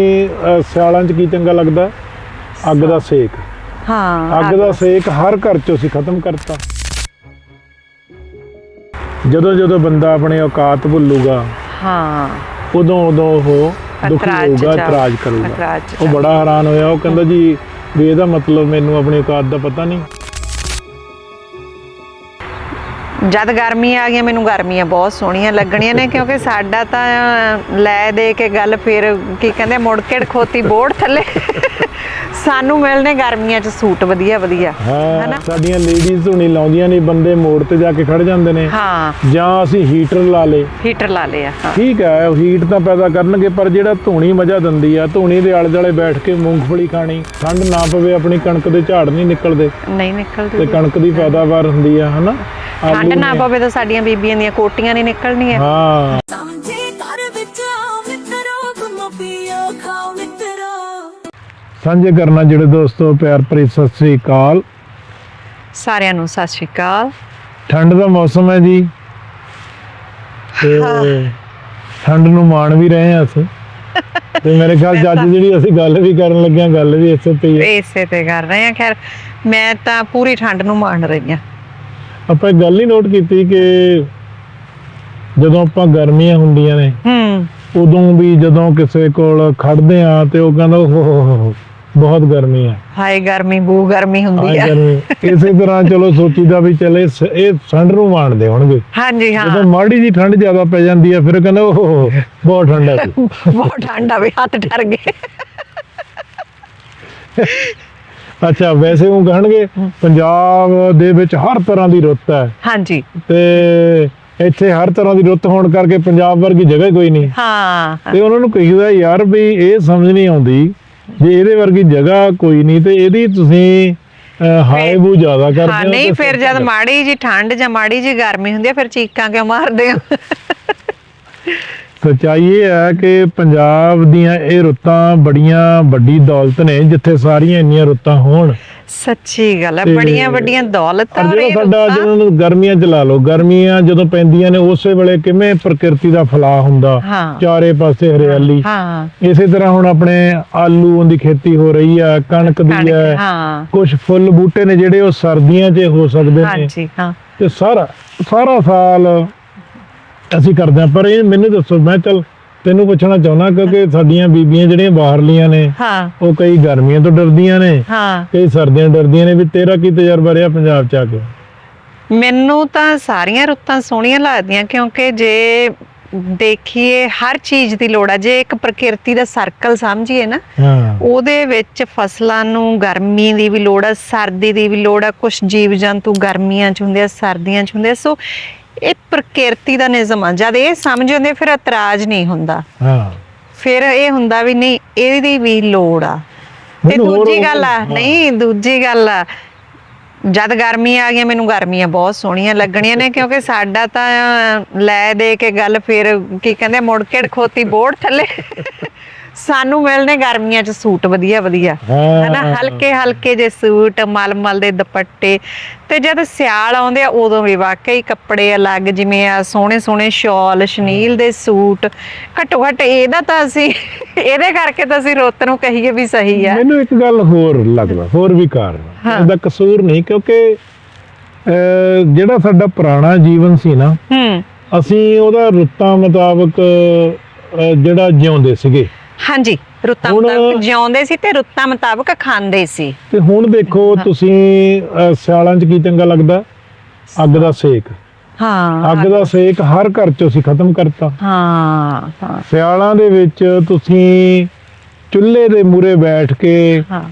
ਅਹ ਸਿਆਲਾਂ 'ਚ ਕੀ ਚੰਗਾ ਲੱਗਦਾ? ਅੱਗ ਦਾ ਸੇਕ। ਹਾਂ ਅੱਗ ਦਾ ਸੇਕ। ਹਰ ਘਰ 'ਚ ਅਸੀਂ ਖਤਮ ਕਰਤਾ। ਜਦੋਂ ਜਦੋਂ ਬੰਦਾ ਆਪਣੇ ਔਕਾਤ ਭੁੱਲੂਗਾ ਹਾਂ। ਉਦੋਂ ਉਦੋਂ ਉਹ ਦੁਖੀ ਇਤਰਾਜ਼ 'ਚ ਹੋਊਗਾ ਜਾ- ਇਤਰਾਜ਼ ਕਰੂਗਾ। ਇਤਰਾਜ਼ 'ਚ ਉਹ ਬੜਾ ਹੈਰਾਨ ਹੋਇਆ ਉਹ ਕਹਿੰਦਾ ਜੀ ਵੀ ਇਹਦਾ ਮਤਲਬ ਮੈਨੂੰ ਆਪਣੀ ਔਕਾਤ ਦਾ ਪਤਾ ਨਹੀਂ। ਜਦ ਗਰਮੀ ਆ ਗਈ ਮੈਨੂੰ ਗਰਮੀਆਂ ਬਹੁਤ ਸੋਹਣੀਆਂ ਲੱਗਣੀਆਂ ਨੇ ਕਿਉਂਕਿ ਸਾਡਾ ਤਾਂ ਲੈ ਦੇ ਕੇ ਗੱਲ ਫਿਰ ਕੀ ਕਹਿੰਦੇ ਮੁੜ ਕੇ ਖੋਤੀ ਬੋੜ ਥੱਲੇ। ਸਾਨੂੰ ਮਿਲਨੇ ਗਰਮੀਆਂ 'ਚ ਸੂਟ ਵਧੀਆ ਵਧੀਆ। ਹਾਂ ਹਨਾ? ਸਾਡੀਆਂ ਲੇਡੀਜ਼ ਹੁਣੀ ਲਾਉਂਦੀਆਂ ਨਹੀਂ ਬੰਦੇ ਮੋੜ ਤੇ ਜਾ ਕੇ ਖੜ ਜਾਂਦੇ ਨੇ। ਹਾਂ। ਜਾਂ ਅਸੀਂ ਹੀਟਰ ਲਾ ਲੇ ਹੀਟਰ ਲਾ ਲਿਆ ਹਾਂ। ਠੀਕ ਹੈ ਉਹ ਹੀਟ ਤਾਂ ਪੈਦਾ ਕਰਨਗੇ ਪਰ ਜਿਹੜਾ ਧੂਣੀ ਮਜ਼ਾ ਦਿੰਦੀ ਆ ਧੂਣੀ ਦੇ ਆਲੇ ਦੁਆਲੇ ਬੈਠ ਕੇ ਮੂੰਗਫਲੀ ਖਾਣੀ ਠੰਡ ਨਾ ਪਵੇ ਆਪਣੀ ਕਣਕ ਦੇ ਝਾੜ ਨਹੀਂ ਨਿਕਲਦੇ। ਨਹੀਂ ਤੇ ਨਿਕਲਦੀ ਕਣਕ ਦੀ ਪੈਦਾਵਾਰ ਹੁੰਦੀ ਆ ਹਨਾ? ਠੰਡ ਨਾ ਪਵੇ ਤਾਂ ਸਾਡੀਆਂ ਬੀਬੀਆਂ ਦੀਆਂ ਕੋਟੀਆਂ ਨਹੀਂ ਨਿਕਲਣੀਆਂ। ਹਾਂ। ਸਮਝੇ ਘਰ ਵਿੱਚ ਆਓ ਮਿੱਤਰੋ ਘੁੰਮੋ ਪੀਓ ਖਾਓ ਮਿੱਤਰੋ। ਸਾਂਝੇ ਕਰਨਾ ਜਿਹੜੇ ਦੋਸਤੋ ਪਿਆਰ ਭਰੀ ਸਤਿ ਸ੍ਰੀ ਅਕਾਲ। ਸਾਰਿਆਂ ਨੂੰ ਸਤਿ ਸ਼੍ਰੀ ਅਕਾਲ। ਠੰਡ ਦਾ ਮੌਸਮ ਹੈ ਜੀ। ਤੇ ਠੰਡ ਨੂੰ ਮਾਣ ਵੀ ਰਹੇ ਹਾਂ ਅਸੀਂ। ਤੇ ਮੇਰੇ ਖਿਆਲ ਅੱਜ ਜਿਹੜੀ ਅਸੀਂ ਗੱਲ ਵੀ ਕਰਨ ਲੱਗੇ ਹਾਂ ਗੱਲ ਵੀ ਇਸੇ ਤੇ ਹੀ ਹੈ। ਇਸੇ ਤੇ ਕਰ ਰਹੇ ਆ ਖੈਰ ਮੈਂ ਤਾਂ ਪੂਰੀ ਠੰਡ ਨੂੰ ਮਾਣ ਰਹੀ ਆ ਆਪਾਂ ਇੱਕ ਗੱਲ ਹੀ ਨੋਟ ਕੀਤੀ ਕਿ ਜਦੋਂ ਆਪਾਂ ਗਰਮੀਆਂ ਹੁੰਦੀਆਂ ਨੇ ਹੂੰ। ਉਦੋਂ ਵੀ ਜਦੋਂ ਕਿਸੇ ਕੋਲ ਖੜਦੇ ਆ ਤੇ ਉਹ ਕਹਿੰਦਾ ਓਹ ਬਹੁਤ ਗਰਮੀ ਆ ਹਾਏ ਗਰਮੀ ਬੂ ਗਰਮੀ ਹੁੰਦੀ ਆ ਇਸੇ ਤਰ੍ਹਾਂ ਚਲੋ ਸੋਚੀਦਾ ਵੀ ਚਲੇ ਇਹ ਠੰਡ ਨੂੰ ਮਾਣਦੇ ਹੋਣਗੇ। ਹਾਂਜੀ ਹਾਂ। ਜਦੋਂ ਮਾੜੀ ਜੀ ਠੰਡ ਜ਼ਿਆਦਾ ਪੈ ਜਾਂਦੀ ਆ ਫਿਰ ਕਹਿੰਦਾ ਓਹ ਬਹੁਤ ਠੰਡ ਬਹੁਤ ਠੰਡ ਵੀ ਹੱਥ ਠਰ ਗਏ। ਅੱਛਾ ਵੈਸੇ ਉਹ ਕਹਿਣਗੇ ਪੰਜਾਬ ਦੇ ਵਿੱਚ ਹਰ ਤਰ੍ਹਾਂ ਦੀ ਰੁੱਤ ਹੈ। ਹਾਂਜੀ। ਤੇ ਇੱਥੇ ਹਰ ਤਰ੍ਹਾਂ ਦੀ ਰੁੱਤ ਹੋਣ ਕਰਕੇ ਪੰਜਾਬ ਵਰਗੀ ਜਗ੍ਹਾ ਹੀ ਕੋਈ ਨਹੀਂ। ਹਾਂ। ਤੇ ਉਹਨਾਂ ਨੂੰ ਕਹੀਦਾ ਯਾਰ ਵੀ ਇਹ ਸਮਝ ਨਹੀਂ ਆਉਂਦੀ ਜੇ ਇਹਦੇ ਵਰਗੀ ਜਗ੍ਹਾ ਕੋਈ ਨਹੀਂ ਤੇ ਇਹਦੀ ਤੁਸੀਂ ਹਾਏ ਬੂ ਜ਼ਿਆਦਾ ਕਰਦੇ ਹਾਂ ਹੋ ਨਹੀਂ ਫਿਰ ਜਦ ਮਾੜੀ ਜੀ ਠੰਡ ਜਾਂ ਮਾੜੀ ਜੀ ਗਰਮੀ ਹੁੰਦੀ ਆ ਫਿਰ ਚੀਕਾਂ ਕਿਉਂ ਮਾਰਦੇ ਹੋ? ਸੱਚਾਈ ਇਹ ਹੈ ਕਿ ਪੰਜਾਬ ਦੀਆਂ ਇਹ ਰੁੱਤਾਂ ਬੜੀਆਂ ਵੱਡੀ ਦੌਲਤ ਨੇ ਜਿੱਥੇ ਸਾਰੀਆਂ ਇੰਨੀਆਂ ਰੁੱਤਾਂ ਹੋਣ। ਸੱਚੀ ਗੱਲ ਹੈ ਬੜੀਆਂ ਵੱਡੀਆਂ ਦੌਲਤਾਂ ਇਹ ਸਾਡਾ ਜਦੋਂ ਨੂੰ ਗਰਮੀਆਂ ਚ ਲਾ ਲਓ ਗਰਮੀਆਂ ਜਦੋਂ ਪੈਂਦੀਆਂ ਨੇ ਉਸੇ ਵੇਲੇ ਕਿਵੇਂ ਪ੍ਰਕਿਰਤੀ ਦਾ ਫਲਾਅ ਹੁੰਦਾ। ਚਾਰੇ ਪਾਸੇ ਹਰਿਆਲੀ। ਇਸੇ ਤਰ੍ਹਾਂ ਹੁਣ ਆਪਣੇ ਆਲੂਆਂ ਦੀ ਖੇਤੀ ਹੋ ਰਹੀ ਆ ਕਣਕ ਦੀ ਹਾਂ। ਕੁਝ ਫੁੱਲ ਬੂਟੇ ਨੇ ਜਿਹੜੇ ਉਹ ਸਰਦੀਆਂ 'ਚ ਹੋ ਸਕਦੇ ਨੇ। ਹਾਂਜੀ ਹਾਂ। ਤੇ ਸਾਰਾ ਸਾਰਾ ਸਾਲ ਅਸੀਂ ਕਰਦੇ ਹਾਂ ਪਰ ਇਹ ਮੈਨੂੰ ਦੱਸੋ ਮੈਂ ਚਲ ਤੈਨੂੰ ਪੁੱਛਣਾ ਚਾਹੁੰਦਾ ਕਿਉਂਕਿ ਸਾਡੀਆਂ ਬੀਬੀਆਂ ਜਿਹੜੀਆਂ ਬਾਹਰਲੀਆਂ ਨੇ ਹਾਂ। ਉਹ ਕਈ ਗਰਮੀਆਂ ਤੋਂ ਡਰਦੀਆਂ ਨੇ ਹਾਂ। ਕਈ ਸਰਦੀਆਂ ਡਰਦੀਆਂ ਨੇ ਵੀ ਤੇਰਾ ਕੀ ਤਜਰਬਾ ਰਿਹਾ ਪੰਜਾਬ 'ਚ ਆ ਕੇ? ਮੈਨੂੰ ਤਾਂ ਸਾਰੀਆਂ ਰੁੱਤਾਂ ਸੋਹਣੀਆਂ ਲੱਗਦੀਆਂ ਕਿਉਂਕਿ ਜੇ ਦੇਖੀਏ ਹਰ ਚੀਜ਼ ਦੀ ਲੋੜ ਆ ਜੇ ਇੱਕ ਪ੍ਰਕਿਰਤੀ ਦਾ ਸਰਕਲ ਸਮਝੀਏ ਨਾ ਉਹਦੇ ਵਿੱਚ ਫਸਲਾਂ ਨੂੰ ਗਰਮੀ ਦੀ ਵੀ ਲੋੜ ਆ ਸਰਦੀ ਦੀ ਵੀ ਲੋੜ ਆ ਕੁਝ ਜੀਵ ਜੰਤੂ ਗਰਮੀਆਂ ਚ ਹੁੰਦੇ ਆ ਸਰਦੀਆਂ ਚ ਹੁੰਦੇ ਆ ਸੋ ਇਹ ਪ੍ਰਕਿਰਤੀ ਦਾ ਨਿਯਮ ਆ। ਜਦ ਇਹ ਸਮਝ ਹੁੰਦੇ ਫਿਰ ਇਤਰਾਜ਼ ਨਹੀਂ ਹੁੰਦਾ। ਹਾਂ। ਫਿਰ ਇਹ ਹੁੰਦਾ ਵੀ ਨਹੀਂ ਇਹਦੀ ਵੀ ਲੋੜ ਆ। ਤੇ ਮੈਨੂੰ ਹੋਰ- ਦੂਜੀ ਗੱਲ ਆ ਹਾਂ। ਨਹੀਂ ਦੂਜੀ ਗੱਲ ਆ ਜਦ ਗਰਮੀ ਆ ਗਈ ਮੈਨੂੰ ਗਰਮੀਆਂ ਬਹੁਤ ਸੋਹਣੀਆਂ ਲੱਗਣੀਆਂ ਨੇ ਕਿਉਂਕਿ ਸਾਡਾ ਤਾਂ ਲੈ ਦੇ ਕੇ ਗੱਲ ਫਿਰ ਕੀ ਕਹਿੰਦੇ ਮੁੜ ਕੇ ਖੋਤੀ ਬੋੜ ਥੱਲੇ। ਸਾਨੂੰ ਮਿਲਨੇ ਗਰਮੀਆਂ 'ਚ ਸੂਟ ਵਧੀਆ ਵਧੀਆ। ਹਨਾ ਹਲਕੇ ਹਲਕੇ ਜੇ ਸੂਟ ਮਲਮਲ ਦੇ ਦੁਪੱਟੇ। ਤੇ ਜਦ ਸਿਆਲ ਆਉਂਦੇ ਆ ਉਦੋਂ ਵੀ ਵਾਕਈ ਕੱਪੜੇ ਅਲੱਗ ਜਿਵੇਂ ਆ ਸੋਹਣੇ ਸੋਹਣੇ ਸ਼ਾਲ ਸ਼ਨੀਲ ਦੇ ਸੂਟ। ਘੱਟੋ ਘੱਟ ਇਹਦਾ ਤਾਂ ਅਸੀਂ ਇਹਦੇ ਕਰਕੇ ਤਾਂ ਅਸੀਂ ਰੁੱਤ ਨੂੰ ਕਹੀਏ ਵੀ ਸਹੀ ਆ। ਮੈਨੂੰ ਇੱਕ ਗੱਲ ਹੋਰ ਲੱਗਦਾ ਹੋਰ ਵੀ ਕਾਰਨ। ਇਹਦਾ ਕਸੂਰ ਨਹੀਂ ਕਿਉਂਕਿ ਜਿਹੜਾ ਸਾਡਾ ਪੁਰਾਣਾ ਜੀਵਨ ਸੀ ਨਾ ਅਸੀਂ ਉਹਦਾ ਰੁੱਤਾਂ ਮੁਤਾਬਕ ਜਿਹੜਾ ਜਿਉਂਦੇ ਸੀਗੇ। ਹਾਂਜੀ ਰੁੱਤਾਂ ਹੁਣ- ਮੁਤਾਬਕ ਜਿਉਂਦੇ ਸੀ ਤੇ ਰੁੱਤਾਂ ਮੁਤਾਬਕ ਖਾਂਦੇ ਸੀ। ਤੇ ਹੁਣ ਦੇਖੋ ਤੁਸੀਂ ਅਹ, ਸਿਆਲਾਂ 'ਚ ਕੀ ਚੰਗਾ ਲੱਗਦਾ? ਅੱਗ ਦਾ ਸੇਕ। ਹਾਂ ਅੱਗ ਦਾ ਸੇਕ ਹਰ ਘਰ 'ਚ ਅਸੀਂ ਖਤਮ ਕਰਤਾ। ਹਾਂ ਹਾਂ। ਸਿਆਲਾਂ ਦੇ ਵਿੱਚ ਤੁਸੀਂ ਚੁੱਲ੍ਹੇ ਦੇ ਮੂਰੇ ਬੈਠ ਕੇ ਹਾਂ।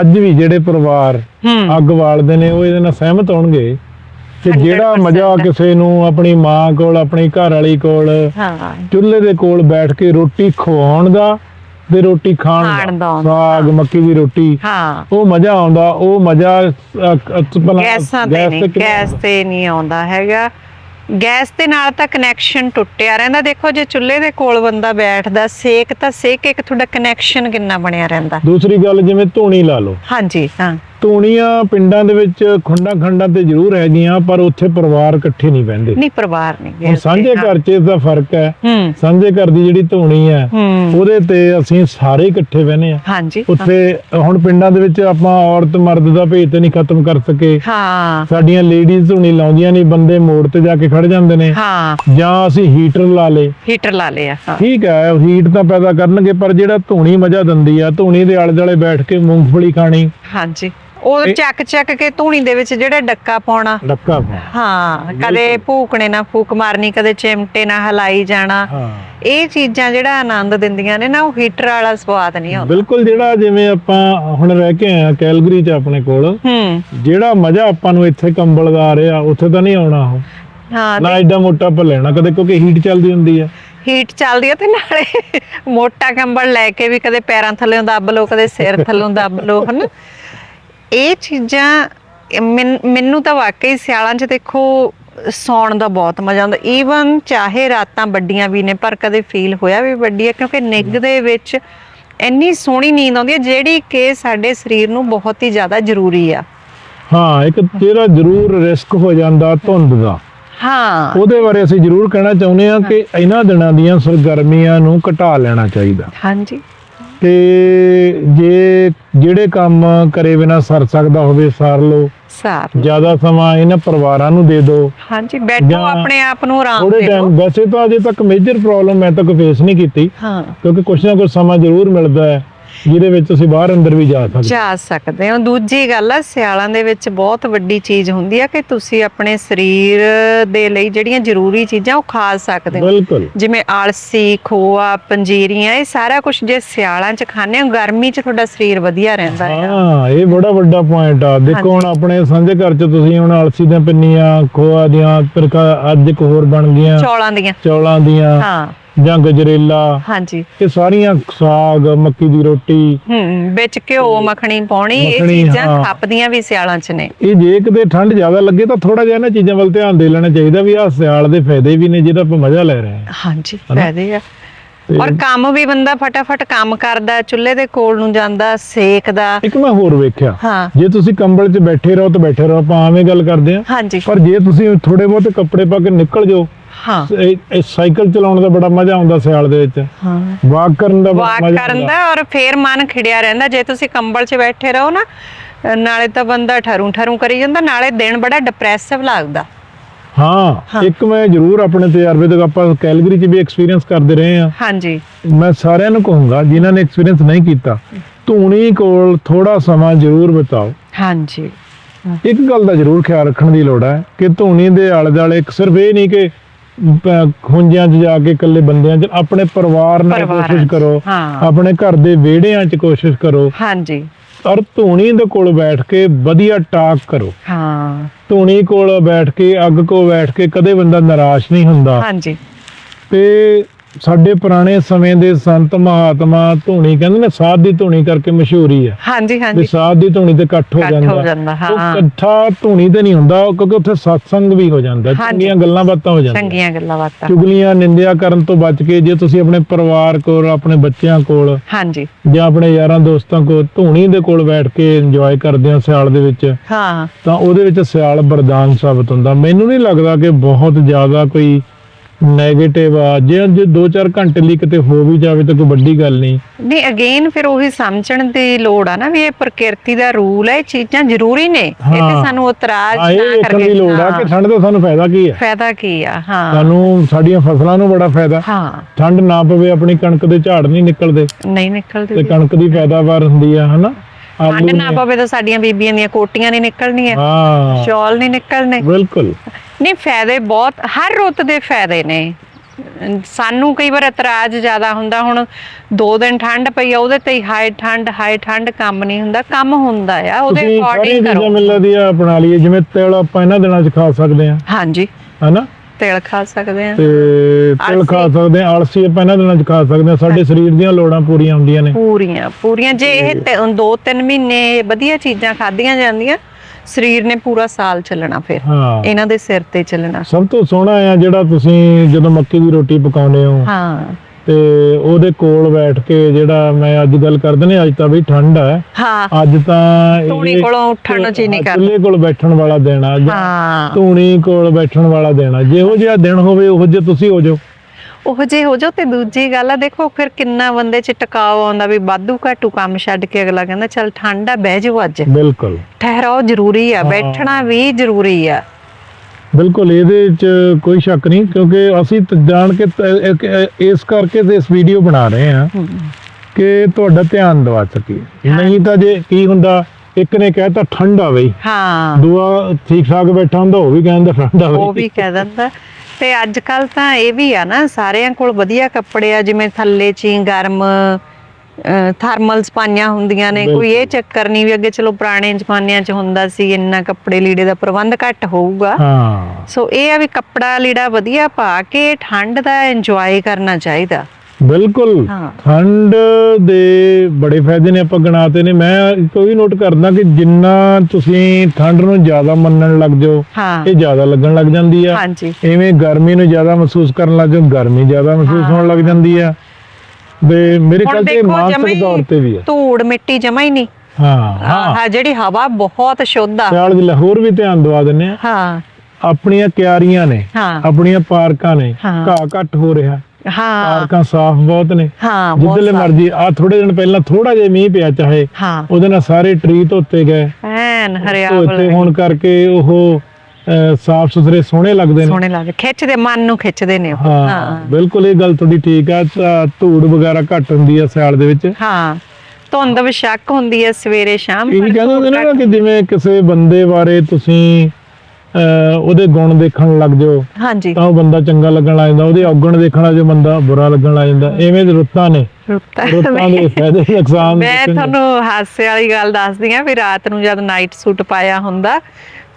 ਅੱਜ ਵੀ ਜਿਹੜੇ ਪਰਿਵਾਰ ਹੂੰ। ਅੱਗ ਬਾਲਦੇ ਨੇ ਉਹ ਇਹਦੇ ਨਾਲ ਸਹਿਮਤ ਹੋਣਗੇ ਕਿ ਜਿਹੜਾ 100% ਮਜ਼ਾ ਕਿਸੇ ਨੂੰ ਆਪਣੀ ਮਾਂ ਕੋਲ ਆਪਣੀ ਘਰ ਵਾਲੀ ਕੋਲ ਹਾਂ। ਚੁੱਲ੍ਹੇ ਦੇ ਕੋਲ ਬੈਠ ਕੇ ਰੋਟੀ ਖਵਾਉਣ ਦਾ ਤੇ ਰੋਟੀ ਖਾਣ ਖਾਣ ਦਾ ਦਾ ਆਉਂਦਾ। ਸਾਗ ਮੱਕੀ ਦੀ ਰੋਟੀ। ਹਾਂ। ਉਹ ਮਜ਼ਾ ਆਉਂਦਾ ਉਹ ਮਜ਼ਾ ਅ, ਅ, ਭਲਾ ਗੈਸਾਂ ਤੇ ਗੈਸ ਨਹੀਂ ਕਿਵੇਂ ਗੈਸ ਤੇ ਨਹੀਂ ਆਉਂਦਾ ਹੈਗਾ। ਗੈਸ ਦੇ ਨਾਲ ਤਾਂ ਕਨੈਕਸ਼ਨ ਟੁੱਟਿਆ ਰਹਿੰਦਾ। ਦੇਖੋ ਜੇ ਚੁੱਲ੍ਹੇ ਦੇ ਕੋਲ ਬੰਦਾ ਬੈਠਦਾ ਸੇਕ ਤਾਂ ਸੇਕ ਇੱਕ ਤੁਹਾਡਾ ਕਨੈਕਸ਼ਨ ਕਿੰਨਾ ਬਣਿਆ ਰਹਿੰਦਾ। ਦੂਸਰੀ ਗੱਲ ਜਿਵੇਂ ਧੂਣੀ ਲਾ ਲਓ। ਹਾਂਜੀ ਹਾਂ। ਧੂਣੀਆਂ ਪਿੰਡਾਂ ਦੇ ਵਿੱਚ ਖੁੰਡਾਂ ਖੰਡਾਂ ਤੇ ਜ਼ਰੂਰ ਹੈਗੀਆਂ ਪਰ ਉੱਥੇ ਪਰਿਵਾਰ ਇਕੱਠੇ ਨਹੀਂ ਬਹਿੰਦੇ। ਨਹੀਂ ਪਰਿਵਾਰ ਨਹੀਂ ਹੁਣ ਸਾਂਝੇ। ਘਰ 'ਚ ਇਸ ਦਾ ਫ਼ਰਕ ਹੈ। ਸਾਂਝੇ ਘਰ ਦੀ ਜਿਹੜੀ ਧੂਣੀ ਹੈ ਉਹਦੇ ਤੇ ਅਸੀਂ ਸਾਰੇ ਇਕੱਠੇ ਬਹਿਨੇ ਆ ਹਾਂਜੀ ਉੱਥੇ ਹੁਣ ਪਿੰਡਾਂ ਦੇ ਵਿੱਚ ਆਪਾਂ ਔਰਤ ਮਰਦ ਦਾ ਭੇਦ ਤੇ ਨਹੀਂ ਖਤਮ ਕਰ ਸਕੇ। ਹਾਂ। ਸਾਡੀਆਂ ਲੇਡੀਜ਼ ਧੂਣੀ ਲਾਉਂਦੀਆਂ ਨਹੀਂ ਬੰਦੇ ਮੋੜ ਤੇ ਜਾ ਕੇ ਖੜ ਜਾਂਦੇ ਨੇ। ਹਾਂ। ਜਾਂ ਅਸੀਂ ਹੀਟਰ ਲਾ ਲੇ ਹੀਟਰ ਲਾ ਲਿਆ ਹਾਂ। ਠੀਕ ਹੈ ਹੀਟ ਤਾਂ ਪੈਦਾ ਕਰਨਗੇ ਪਰ ਜਿਹੜਾ ਧੂਣੀ ਮਜ਼ਾ ਦਿੰਦੀ ਆ ਧੂਣੀ ਦੇ ਆਲੇ ਦੁਆਲੇ ਬੈਠ ਕੇ ਮੂੰਗਫਲੀ ਖਾਣੀ। ਹਾਂਜੀ। ਉਹ ਚੱਕ ਚੱਕ ਕੇ ਧੂਣੀ ਦੇ ਵਿੱਚ ਜਿਹੜਾ ਡੱਕਾ ਪਾਉਣਾ। ਡੱਕਾ ਹਾਂ ਕਦੇ ਭੂਕਣੇ ਨਾ ਫੂਕ ਮਾਰਨੀ ਕਦੇ ਚਿਮਟੇ ਨਾਲ ਹਲਾਈ ਜਾਣਾ। ਇਹ ਚੀਜ਼ਾਂ ਜਿਹੜਾ ਆਨੰਦ ਦਿੰਦੀਆਂ ਨੇ ਨਾ ਉਹ ਹੀਟਰ ਵਾਲਾ ਸਵਾਦ ਨਹੀਂ ਆਉਂਦਾ। ਬਿਲਕੁਲ ਜਿਹੜਾ ਜਿਵੇਂ ਆਪਾਂ ਹੁਣ ਰਹਿ ਕੇ ਆਏ ਆ ਕੈਲਗਰੀ ਚ ਆਪਣੇ ਕੋਲ ਹੂੰ। ਜਿਹੜਾ ਮਜ਼ਾ ਆਪਾਂ ਨੂੰ ਇੱਥੇ ਕੰਬਲ ਦਾ ਆ ਰਿਹਾ ਉੱਥੇ ਤਾਂ ਨਹੀਂ ਆਉਣਾ ਉਹ। ਹਾਂ ਨਾ ਐਡਾ ਮੋਟਾ ਭੱਲਣਾ ਕਦੇ ਕਿਉਂਕਿ ਹੀਟ ਚੱਲਦੀ ਹੁੰਦੀ ਆ। ਹੀਟ ਚੱਲਦੀ ਆ ਤੇ ਨਾਲੇ ਮੋਟਾ ਕੰਬਲ ਲੈ ਕੇ ਵੀ ਕਦੇ ਪੈਰਾਂ ਥੱਲੇੋਂ ਦੱਬ ਲਓ ਕਦੇ ਸਿਰ ਥੱਲੋਂ ਦੱਬ ਲਓ ਹਨਾ? ਇਹ ਚੀਜ਼ਾਂ ਮੈਨ- ਤਾਂ ਵਾਕਈ ਸਿਆਲਾਂ 'ਚ ਦੇਖੋ ਸੌਣ ਦਾ ਬਹੁਤ ਮਜ਼ਾ ਆਉਂਦਾ। ਈਵਨ ਚਾਹੇ ਰਾਤਾਂ ਵੱਡੀਆਂ ਵੀ ਨੇ ਪਰ ਕਦੇ ਫੀਲ ਹੋਇਆ ਵੀ ਵੱਡੀ ਹੈ ਕਿਉਂਕਿ ਨਿੱਘ ਦੇ ਵਿੱਚ ਇੰਨੀ ਸੋਹਣੀ ਨੀਂਦ ਆਉਂਦੀ ਹੈ ਜਿਹੜੀ ਕਿ ਸਾਡੇ ਸਰੀਰ ਨੂੰ ਬਹੁਤ ਹੀ ਜ਼ਿਆਦਾ ਜ਼ਰੂਰੀ ਆ। ਹਾਂ ਇੱਕ ਜਿਹੜਾ ਜ਼ਰੂਰ ਰਿਸਕ ਹੋ ਜਾਂਦਾ ਧੁੰਦ ਦਾ। ਹਾਂ। ਉਹਦੇ ਬਾਰੇ ਅਸੀਂ ਜ਼ਰੂਰ ਕਹਿਣਾ ਚਾਹੁੰਦੇ ਹਾਂ ਕਿ ਇਹਨਾਂ ਦਿਨਾਂ ਦੀਆਂ ਸਰਗਰਮੀਆਂ ਨੂੰ ਘਟਾ ਲੈਣਾ ਚਾਹੀਦਾ। ਹਾਂਜੀ। ਤੇ ਜੇ ਜਿਹੜੇ ਕੰਮ ਕਰੇ ਬਿਨਾ ਸਰ ਸਕਦਾ ਹੋਵੇ ਸਾਰ ਲਓ। ਸਾਰ ਜ਼ਿਆਦਾ ਸਮਾਂ ਇਹਨਾਂ ਪਰਿਵਾਰਾਂ ਨੂੰ ਦੇ ਦਿਓ। ਹਾਂਜੀ ਬੈਠੋ ਆਪਣੇ ਆਪ ਨੂੰ ਆਰਾਮ ਥੋੜੇ ਟਾਈਮ ਵੈਸੇ ਤਾਂ ਅਜੇ ਤੱਕ ਮੇਜਰ ਪ੍ਰੋਬਲਮ ਮੈਂ ਤੱਕ ਫੇਸ ਨਹੀਂ ਕੀਤੀ ਹਾਂ। ਕਿਉਂਕਿ ਕੁਛ ਨਾ ਕੁਛ ਸਮਾਂ ਜ਼ਰੂਰ ਮਿਲਦਾ ਹੈ। ਜਿਹਦੇ ਵਿੱਚ ਅਸੀਂ ਬਾਹਰ ਅੰਦਰ ਵੀ ਜਾ ਸਕਦੇ। ਜਾ ਸਕਦੇ ਹੋ। ਦੂਜੀ ਗੱਲ ਆ ਸਿਆਲਾਂ ਦੇ ਵਿੱਚ ਬਹੁਤ ਵੱਡੀ ਚੀਜ਼ ਹੁੰਦੀ ਆ ਕਿ ਤੁਸੀਂ ਆਪਣੇ ਸਰੀਰ ਦੇ ਲਈ ਜਿਹੜੀਆਂ ਜ਼ਰੂਰੀ ਚੀਜ਼ਾਂ ਉਹ ਖਾ ਸਕਦੇ ਹੋ। ਬਿਲਕੁਲ। ਜਿਵੇਂ ਆਲਸੀ ਖੋਆ ਪੰਜੀਰੀਆਂ ਇਹ ਸਾਰਾ ਕੁਝ ਜੇ ਸਿਆਲਾਂ ਚ ਖਾਣੇ ਹੋ ਗਰਮੀ 'ਚ ਤੁਹਾਡਾ ਸਰੀਰ ਵਧੀਆ ਰਹਿੰਦਾ ਹੈ ਹਾਂ ਇਹ ਬੜਾ ਵੱਡਾ ਪੁਆਇੰਟ ਆ। ਦੇਖੋ ਹੁਣ ਆਪਣੇ ਸਾਂਝੇ ਘਰ ਚ ਤੁਸੀਂ ਹੁਣ ਅਲਸੀ ਦੀਆਂ ਪਿੰਨੀਆਂ ਖੋਆ ਦੀਆਂ ਪਿਰਕਾ ਅੱਜ ਇੱਕ ਹੋਰ ਬਣ ਗਈਆਂ। ਚੌਲਾਂ ਦੀਆਂ। ਚੌਲਾਂ ਦੀਆਂ। ਹਾਂ। ਜਾਂ ਗਜਰੇਲਾ। ਹਾਂਜੀ। ਇਹ ਸਾਰੀਆਂ ਸਾਗ ਮੱਕੀ ਦੀ ਰੋਟੀ। ਹੂੰ ਵਿੱਚ ਘਿਓ ਮੱਖਣੀ ਪਾਉਣੀ ਇਹ ਮੱਖਣੀ, ਚੀਜ਼ਾਂ ਹਾਂ। ਖਪਦੀਆਂ ਵੀ ਸਿਆਲਾਂ 'ਚ ਨੇ। ਇਹ ਜੇ ਕਿਤੇ ਠੰਡ ਜ਼ਿਆਦਾ ਲੱਗੇ ਤਾਂ ਥੋੜਾ ਜਿਹਾ ਇਹਨਾਂ ਚੀਜ਼ਾਂ ਵੱਲ ਧਿਆਨ ਦੇ ਲੈਣਾ ਚਾਹੀਦਾ ਵੀ ਆਹ ਸਿਆਲ ਦੇ ਫਾਇਦੇ ਵੀ ਨੇ ਜਿਹਦਾ ਆਪਾਂ ਮਜ਼ਾ ਲੈ ਰਹੇ ਹਾਂ। ਹਾਂਜੀ ਹਨਾ? ਫਾਇਦੇ ਆ। ਤੇ ਔਰ ਕੰਮ ਵੀ ਬੰਦਾ ਫਟਾਫਟ ਕੰਮ ਕਰਦਾ ਚੁੱਲ੍ਹੇ ਦੇ ਕੋਲ ਨੂੰ ਜਾਂਦਾ ਸੇਕਦਾ। ਇੱਕ ਮੈਂ ਹੋਰ ਵੇਖਿਆ। ਹਾਂ। ਜੇ ਤੁਸੀਂ ਕੰਬਲ 'ਚ ਬੈਠੇ ਰਹੋ ਤਾਂ ਬੈਠੇ ਰਹੋ ਆਪਾਂ ਆਵੇਂ ਗੱਲ ਕਰਦੇ ਆ ਹਾਂਜੀ। ਪਰ ਜੇ ਤੁਸੀਂ ਥੋੜੇ ਬਹੁਤੇ ਕੱਪੜੇ ਪਾ ਕੇ ਨਿਕਲ ਜਾਓ ਹਾਂ। ਇਹ ਇਹ ਸਾਈਕਲ ਚਲਾਉਣ ਦਾ ਬੜਾ ਮਜ਼ਾ ਆਉਂਦਾ ਸਿਆਲ ਦੇ ਵਿੱਚ। ਹਾਂ। ਵਾਕ ਕਰਨ ਦਾ ਬੜਾ ਵਾਕ ਮਜ਼ਾ ਕਰਨ ਆਉਂਦਾ। ਦਾ ਔਰ ਫੇਰ ਮਨ ਖਿੜਿਆ ਰਹਿੰਦਾ। ਜੇ ਤੁਸੀਂ ਕੰਬਲ 'ਚ ਬੈਠੇ ਰਹੋ ਨਾ ਨਾਲੇ ਤਾਂ ਬੰਦਾ ਠਰੂ ਠਰੂ ਕਰੀ ਜਾਂਦਾ ਨਾਲੇ ਦਿਨ ਬੜਾ ਡਿਪਰੈਸਿਵ ਲੱਗਦਾ। ਹਾਂ ਇੱਕ ਮੈਂ ਜ਼ਰੂਰ ਆਪਣੇ ਤਜਰਬੇ ਤੋਂ ਆਪਾਂ ਕੈਲਗਰੀ 'ਚ ਵੀ ਐਕਸਪੀਰੀਅੰਸ ਕਰਦੇ ਰਹੇ ਆ ਹਾਂਜੀ। ਮੈਂ ਸਾਰਿਆਂ ਨੂੰ ਕਹੂੰਗਾ ਜਿਨ੍ਹਾਂ ਨੇ ਐਕਸਪੀਰੀਅੰਸ ਨਹੀਂ ਕੀਤਾ ਧੂਣੀ ਕੋਲ ਥੋੜਾ ਸਮਾਂ ਜ਼ਰੂਰ ਬਿਤਾਓ। ਹਾਂਜੀ। ਇੱਕ ਗੱਲ ਦਾ ਜ਼ਰੂਰ ਖਿਆਲ ਰੱਖਣ ਦੀ ਲੋੜ ਹੈ ਕਿ ਧੂਣੀ ਦੇ ਆਲੇ ਦੁਆਲੇ ਇੱਕ ਸਿਰਫ ਇਹ ਨਹੀਂ ਕਿ ਪ- ਖੁੰਝਾਂ 'ਚ ਜਾ ਕੇ ਇਕੱਲੇ ਬੰਦਿਆਂ 'ਚ ਆਪਣੇ ਪਰਿਵਾਰ ਨਾਲ ਪਰਿਵਾਰਾਂ ਕੋਸ਼ਿਸ਼ 'ਚ, ਕਰੋ ਹਾਂ। ਆਪਣੇ ਘਰ ਦੇ ਵਿਹੜਿਆਂ 'ਚ ਕੋਸ਼ਿਸ਼ ਕਰੋ ਹਾਂਜੀ। ਔਰ ਧੂਣੀ ਦੇ ਕੋਲ ਬੈਠ ਕੇ ਵਧੀਆ ਟਾਕ ਕਰੋ। ਹਾਂ। ਧੂਣੀ ਕੋਲ ਬੈਠ ਕੇ ਅੱਗ ਕੋਲ ਬੈਠ ਕੇ ਕਦੇ ਬੰਦਾ ਨਿਰਾਸ਼ ਨਹੀਂ ਹੁੰਦਾ। ਹਾਂਜੀ। ਤੇ ਸਾਡੇ ਪੁਰਾਣੇ ਸਮੇਂ ਦੇ ਸੰਤ ਮਹਾਤਮਾ ਧੂਣੀ ਕਹਿੰਦੇ ਨੇ ਸਾਧ ਦੀ ਧੂਣੀ ਕਰਕੇ ਮਸ਼ਹੂਰੀ ਹੈ ਹਾਂਜੀ ਵੀ ਹਾਂਜੀ ਸਾਧ ਦੀ ਧੂਣੀ ਤੇ ਇਕੱਠ ਹੋ ਜਾਂਦਾ। ਉਹ ਇਕੱਠਾ ਧੂਣੀ ਤੇ ਨਹੀਂ ਹੁੰਦਾ ਕਿਉਂਕਿ ਉੱਥੇ ਸਤਸੰਗ ਵੀ ਹੋ ਜਾਂਦਾ। ਚੰਗੀਆਂ ਗੱਲਾਂ ਬਾਤਾਂ ਹੋ ਜਾਂਦੀਆਂ। ਚੰਗੀਆਂ ਗੱਲਾਂ ਬਾਤਾਂ। ਚੁਗਲੀਆਂ ਨਿੰਦਿਆ ਕਰਨ ਤੋਂ ਬਚ ਕੇ ਜੇ ਤੁਸੀਂ ਆਪਣੇ ਪਰਿਵਾਰ ਕੋਲ ਆਪਣੇ ਬੱਚਿਆਂ ਕੋਲ ਹਾਂਜੀ। ਜਾਂ ਆਪਣੇ ਯਾਰਾਂ ਦੋਸਤਾਂ ਕੋਲ ਧੂਣੀ ਦੇ ਕੋਲ ਬੈਠ ਕੇ ਇੰਜੋਏ ਕਰਦੇ ਹੋ ਸਿਆਲ ਦੇ ਵਿੱਚ ਹਾਂ। ਤਾਂ ਉਹਦੇ ਵਿੱਚ ਸਿਆਲ ਵਰਦਾਨ ਸਾਬਤ ਹੁੰਦਾ। ਮੈਨੂੰ ਨਹੀਂ ਲੱਗਦਾ ਕਿ ਬਹੁਤ ਜ਼ਿਆਦਾ ਕੋਈ 네ਗੇਟਿਵ ਆ। ਜੇ ਜੇ 2-4 ਘੰਟੇ ਲਈ ਕਿਤੇ ਹੋ ਵੀ ਜਾਵੇ ਤਾਂ ਕੋਈ ਵੱਡੀ ਗੱਲ ਨਹੀਂ। ਨਹੀਂ ਅਗੇਨ ਫਿਰ ਉਹੀ ਸਮਝਣ ਦੀ ਲੋੜ ਆ ਨਾ ਵੀ ਇਹ ਪ੍ਰਕਿਰਤੀ ਦਾ ਰੂਲ ਹੈ ਇਹ ਚੀਜ਼ਾਂ ਜ਼ਰੂਰੀ ਨੇ। ਇਹ ਤੇ। ਸਾਨੂੰ ਇਹ ਨਾ ਵੇਖਣ ਦੀ ਲੋੜ ਆ। ਕਿ ਠੰਡ ਦਾ ਸਾਨੂੰ ਫਾਇਦਾ ਕੀ ਹੈ ਫਾਇਦਾ ਕੀ ਆ? ਹਾਂ। ਸਾਨੂੰ ਸਾਡੀਆਂ ਫਸਲਾਂ ਨੂੰ ਬੜਾ ਫਾਇਦਾ। ਹਾਂ। ਠੰਡ ਨਾ ਪਵੇ ਆਪਣੀ ਕਣਕ ਦੇ ਝਾੜ ਨਹੀਂ ਨਿਕਲਦੇ। ਨਹੀਂ ਤੇ ਨਿਕਲਦੀ ਕਣਕ ਦੀ ਪੈਦਾਵਾਰ ਹੁੰਦੀ ਆ ਹਨਾ? ਠੰਡ ਨੇ- ਪਵੇ ਤਾਂ ਸਾਡੀਆਂ ਬੀਬੀਆਂ ਦੀਆਂ ਕੋਟੀਆਂ ਨਹੀਂ ਨਿਕਲਣੀਆਂ। ਹਾਂ। ਸ਼ਾਲ ਨਹੀਂ ਨਿਕਲਣੇ। ਬਿਲਕੁਲ। ਨਹੀਂ ਫਾਇਦੇ ਬਹੁਤ ਹਰ ਰੁੱਤ ਦੇ ਫਾਇਦੇ ਨੇ। ਸਾਨੂੰ ਕਈ ਵਾਰ ਇਤਰਾਜ਼ ਜ਼ਿਆਦਾ ਹੁੰਦਾ ਹੁਣ ਦੋ ਦਿਨ ਠੰਡ ਪਈ ਆ ਉਹਦੇ ਤੇ ਹੀ ਹਾਈ ਠੰਡ ਹਾਈ ਠੰਡ ਕੰਮ ਨਹੀਂ ਹੁੰਦਾ ਕੰਮ ਹੁੰਦਾ ਆ ਉਹਦੇ ਅਕੋਰਡਿੰਗ ਕਰੋ। ਮਿਲਦੀ ਆ ਅਪਣਾ ਲਈਏ ਜਿਵੇਂ ਤਿਲ ਆਪਾਂ ਇਹਨਾਂ ਦਿਨਾਂ 'ਚ ਖਾ ਸਕਦੇ ਆ ਹਾਂਜੀ। ਹਨਾ? ਤਿਲ ਖਾ ਸਕਦੇ ਆ ਤੇ ਤਿਲ ਖਾ ਅਲਸੀ। ਸਕਦੇ ਆ ਆਲਸੀ ਆਪਾਂ ਇਹਨਾਂ ਦਿਨਾਂ 'ਚ ਖਾ ਸਕਦੇ ਆ ਸਾਡੇ ਸਰੀਰ ਦੀਆਂ ਲੋੜਾਂ ਪੂਰੀਆਂ ਹੁੰਦੀਆਂ ਨੇ। ਪੂਰੀਆਂ ਪੂਰੀਆਂ ਜੇ ਇਹ ਤੇ- ਦੋ ਤਿੰਨ ਮਹੀਨੇ ਵਧੀਆ ਚੀਜ਼ਾਂ ਖਾਧੀਆਂ ਜਾਂਦੀਆਂ ਸਰੀਰ ਨੇ ਪੂਰਾ ਸਾਲ ਚੱਲਣਾ ਫਿਰ। ਹਾਂ। ਇਹਨਾਂ ਦੇ ਸਿਰ ਤੇ ਚੱਲਣਾ। ਸਭ ਤੋਂ ਸੋਹਣਾ ਆ ਜਿਹੜਾ ਤੁਸੀਂ ਜਦੋਂ ਮੱਕੀ ਦੀ ਰੋਟੀ ਪਕਾਉਂਦੇ ਹੋ। ਹਾਂ। ਤੇ ਉਹਦੇ ਕੋਲ ਬੈਠ ਕੇ ਜਿਹੜਾ ਮੈਂ ਅੱਜ ਗੱਲ ਕਰਦੇ ਨੇ ਅੱਜ ਤਾਂ ਵੀ ਠੰਡ ਹੈ ਹਾਂ। ਅੱਜ ਤਾਂ ਇਹ- ਧੂਣੀ ਕੋਲੋਂ ਉੱਠਣ ਨੂੰ ਜੀ ਨਹੀਂ ਕਰਦਾ। ਚੁੱਲ੍ਹੇ ਕੋਲ ਬੈਠਣ ਵਾਲਾ ਦਿਨ ਆ। ਜਾਂ ਹਾਂ। ਧੂਣੀ ਕੋਲ ਬੈਠਣ ਵਾਲਾ ਦਿਨ ਆ। ਜਿਹੋ ਜਿਹਾ ਦਿਨ ਹੋਵੇ ਉਹੋ ਜਿਹਾ ਤੁਸੀਂ ਹੋ ਜਾਓ। ਉਹ ਜੇ ਹੋ ਜਾਓ ਤੇ ਦੂਜੀ ਗੱਲ ਆ ਦੇਖੋ ਫਿਰ ਕਿੰਨਾ ਬੰਦੇ ਚ ਟਿਕਾਓ ਆਉਂਦਾ ਵੀ ਵਾਧੂ ਘਾਟੂ ਕੰਮ ਛੱਡ ਕੇ ਅਗਲਾ ਕਹਿੰਦਾ ਚੱਲ ਠੰਡ ਆ ਬਹਿ ਜਾਓ ਅੱਜ। ਬਿਲਕੁਲ। ਠਹਿਰਾਓ ਜ਼ਰੂਰੀ ਆ ਬੈਠਣਾ ਵੀ ਜ਼ਰੂਰੀ ਆ। ਬਿਲਕੁਲ ਇਹਦੇ ਚ ਕੋਈ ਸ਼ੱਕ ਨਹੀਂ ਕਿਉਂਕਿ ਅਸੀਂ ਜਾਣ ਕੇ ਇਸ ਕਰਕੇ ਤੇ ਇਸ ਵੀਡੀਓ ਬਣਾ ਰਹੇ ਹਾਂ ਕਿ ਤੁਹਾਡਾ ਧਿਆਨ ਦਵਾ ਸਕੀਏ। ਨਹੀਂ ਤਾਂ ਜੇ ਕੀ ਹੁੰਦਾ ਇੱਕ ਨੇ ਕਹਿਤਾ ਠੰਡ ਆ ਬਈ। ਹਾਂ। ਦੂਆ ਠੀਕ ਠਾਕ ਬੈਠਾ ਹੁੰਦਾ ਉਹ ਵੀ ਕਹਿੰਦਾ ਠੰਡ ਆ ਉਹ ਬਈ ਵੀ ਕਹਿ ਦਿੰਦਾ। ਤੇ ਅੱਜ ਕੱਲ ਤਾਂ ਇਹ ਵੀ ਆ ਨਾ ਸਾਰਿਆਂ ਕੋਲ ਵਧੀਆ ਕੱਪੜੇ ਆ ਜਿਵੇਂ ਥੱਲੇ ਚੀ ਗਰਮ ਥਰਮਲਸ ਪਾਈਆਂ ਹੁੰਦੀਆਂ ਨੇ ਕੋਈ ਇਹ ਚੱਕਰ ਨਹੀਂ ਵੀ ਅੱਗੇ ਚਲੋ ਪੁਰਾਣੇ ਜ਼ਮਾਨਿਆਂ 'ਚ ਹੁੰਦਾ ਸੀ ਇੰਨਾ ਕੱਪੜੇ ਲੀੜੇ ਦਾ ਪ੍ਰਬੰਧ ਘੱਟ ਹੋਊਗਾ। ਹਾਂ। ਸੋ ਇਹ ਆ ਵੀ ਕੱਪੜਾ ਲੀੜਾ ਵਧੀਆ ਪਾ ਕੇ ਠੰਡ ਦਾ ਇੰਜੋਏ ਕਰਨਾ ਚਾਹੀਦਾ। ਬਿਲਕੁਲ। ਹਾਂ। ਠੰਡ ਦੇ ਬੜੇ ਫਾਇਦੇ ਨੇ ਆਪਾਂ ਗਣਾਤੇ ਨੇ। ਮੈਂ ਕੋਈ ਨੋਟ ਕਰਦਾ ਕਿ ਜਿੰਨਾ ਤੁਸੀਂ ਠੰਡ ਨੂੰ ਜ਼ਿਆਦਾ ਮੰਨਣ ਲੱਗ ਜਾਓ ਹਾਂ। ਇਹ ਜ਼ਿਆਦਾ ਲੱਗਣ ਲੱਗ ਜਾਂਦੀ ਆ। ਹਾਂਜੀ। ਐਵੇਂ ਗਰਮੀ ਨੂੰ ਜ਼ਿਆਦਾ ਮਹਿਸੂਸ ਕਰਨ ਲੱਗ ਜਾਓ ਗਰਮੀ ਜ਼ਿਆਦਾ ਮਹਿਸੂਸ ਹੋਣ ਲੱਗ ਜਾਂਦੀ ਆ। ਤੇ ਮੇਰੇ ਹੁਣ ਖਿਆਲ ਤੇ ਦੇਖੋ ਮਾਨਸਿਕ ਜਮਾਂ ਹੀ ਤੌਰ ਤੇ ਵੀ ਆ। ਧੂੜ ਮਿੱਟੀ ਜਮਾ ਹੀ ਨਹੀਂ। ਹਾਂ ਹਾਂ ਆਹ ਜਿਹੜੀ ਹਵਾ ਬਹੁਤ ਸ਼ੁੱਧ ਆ। ਸਿਆਲ ਦੀ ਲਾਹੌਰ ਵੀ ਧਿਆਨ ਦਵਾ ਦਿੰਨੇ ਆ। ਹਾਂ। ਆਪਣੀਆਂ ਕਿਆਰੀਆਂ ਨੇ ਹਾਂ। ਆਪਣੀਆਂ ਪਾਰਕਾਂ ਨੇ ਹਾਂ। ਘਾਹ ਘੱਟ ਹੋ ਰਿਹਾ। ਹਾਂ। ਪਾਰਕਾਂ ਸਾਫ਼ ਬਹੁਤ ਨੇ। ਹਾਂ ਬਹੁਤ ਜਿੱਦਲੇ ਸਾਫ਼। ਮਰਜ਼ੀ ਆ ਥੋੜੇ ਦਿਨ ਪਹਿਲਾਂ ਥੋੜਾ ਜਿਹਾ ਮੀਂਹ ਪਿਆ ਚਾਹੇ ਹਾਂ। ਉਹਦੇ ਨਾਲ ਸਾਰੇ ਟਰੀ ਧੋਤੇ ਗਏ। ਐਨ ਧੋਤੇ ਹਰਿਆਵਲ। ਹੋਣ ਕਰਕੇ ਉਹ ਸਾਫ਼ ਸੁਥਰੇ ਸੋਹਣੇ ਲੱਗਦੇ ਨੇ। ਸੋਹਣੇ ਲੱਗਦੇ। ਖਿੱਚਦੇ ਮਨ ਨੂੰ ਖਿੱਚਦੇ ਨੇ ਉਹ। ਹਾਂ ਬਿਲਕੁਲ ਇਹ ਗੱਲ ਤੁਹਾਡੀ ਠੀਕ ਆ। ਤਾਂ ਧੂੜ ਵਗੈਰਾ ਘੱਟ ਹੁੰਦੀ ਆ ਸਿਆਲ ਦੇ ਵਿੱਚ। ਹਾਂ। ਧੁੰਦ ਵਿਸ਼ੱਕ ਹੁੰਦੀ ਹੈ ਸਵੇਰੇ ਸ਼ਾਮ ਇਹ ਪਰ ਕਹਿੰਦੇ ਹੁੰਦੇ ਨੇ ਕਿ ਜਿਵੇਂ ਕਿਸੇ ਬੰਦੇ ਬਾਰੇ ਤੁਸੀਂ ਉਹਦੇ ਗੁਣ ਦੇਖਣ ਲੱਗ ਜਾਓ ਹਾਂਜੀ। ਤਾਂ ਉਹ ਬੰਦਾ ਚੰਗਾ ਲੱਗਣ ਲੱਗ ਜਾਂਦਾ। ਉਹਦੇ ਔਗਣ ਦੇਖਣ ਲੱਗ ਜਾਓ ਬੰਦਾ ਬੁਰਾ ਲੱਗਣ ਲੱਗ ਜਾਂਦਾ। ਐਵੇਂ ਦੇ ਰੁੱਤਾਂ ਨੇ। ਰੁੱਤਾਂ ਦੇ ਫਾਇਦੇ ਨੁਕਸਾਨ ਮੈਂ। ਤੁਹਾਨੂੰ ਹਾਸੇ ਵਾਲੀ ਗੱਲ ਦੱਸਦੀ ਆ ਵੀ ਰਾਤ ਨੂੰ ਜਦ ਨਾਈਟ ਸੂਟ ਪਾਇਆ ਹੁੰਦਾ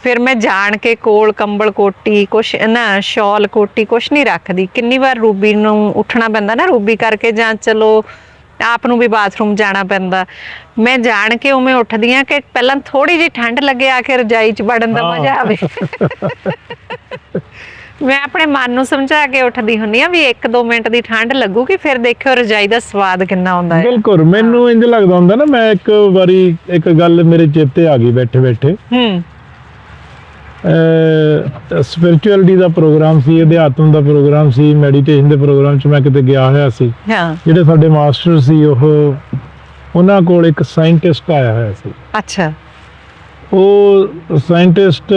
ਫਿਰ ਮੈਂ ਜਾਣ ਕੇ ਕੋਲ ਕੰਬਲ ਕੋਟੀ ਕੁਛ ਨਾ ਸ਼ਾਲ ਕੋਟੀ ਕੁਛ ਨਹੀਂ ਰੱਖਦੀ। ਕਿੰਨੀ ਵਾਰ ਰੂਬੀ ਨੂੰ ਉੱਠਣਾ ਪੈਂਦਾ ਨਾ ਰੂਬੀ ਕਰਕੇ ਜਾਂ ਚਲੋ ਆਪ ਨੂੰ ਵੀ ਬਾਥਰੂਮ ਜਾਣਾ ਪੈਂਦਾ। ਮੈਂ ਜਾਣ ਕੇ ਉਵੇਂ ਉੱਠਦੀ ਆ ਕਿ ਪਹਿਲਾਂ ਥੋੜੀ ਜਿਹੀ ਠੰਡ ਲੱਗੇ ਆ ਕੇ ਰਜਾਈ 'ਚ ਵੜਨ ਦਾ ਮਜ਼ਾ ਆਵੇ। ਮੈਂ ਆਪਣੇ ਮਨ ਨੂੰ ਸਮਝਾ ਕੇ ਉੱਠਦੀ ਹੁੰਨੀ ਆ ਵੀ 1-2 ਮਿੰਟ ਦੀ ਠੰਡ ਲੱਗੂਗੀ ਫਿਰ ਦੇਖਿਓ ਰਜਾਈ ਦਾ ਸਵਾਦ ਕਿੰਨਾ ਆਉਂਦਾ ਹੈ। ਬਿਲਕੁਲ ਮੈਨੂੰ ਇੰਜ ਲੱਗਦਾ ਹੁੰਦਾ ਨਾ ਮੈਂ ਇੱਕ ਵਾਰੀ ਇੱਕ ਗੱਲ ਮੇਰੇ ਚੇਤੇ ਆ ਗਈ ਬੈਠੇ ਬੈਠੇ ਹੂੰ। ਸਪਿਰਚੁਅਲਿਟੀ ਦਾ ਪ੍ਰੋਗਰਾਮ ਸੀ ਅਧਿਆਤਮ ਦਾ ਪ੍ਰੋਗਰਾਮ ਸੀ ਮੈਡੀਟੇਸ਼ਨ ਦੇ ਪ੍ਰੋਗਰਾਮ 'ਚ ਮੈਂ ਕਿਤੇ ਗਿਆ ਹੋਇਆ ਸੀ। ਹਾਂ। ਜਿਹੜੇ ਸਾਡੇ ਮਾਸਟਰ ਸੀ ਉਹ ਉਹਨਾਂ ਕੋਲ ਇੱਕ ਸਾਇੰਟਿਸਟ ਆਇਆ ਹੋਇਆ ਸੀ। ਅੱਛਾ। ਉਹ ਸਾਇੰਟਿਸਟ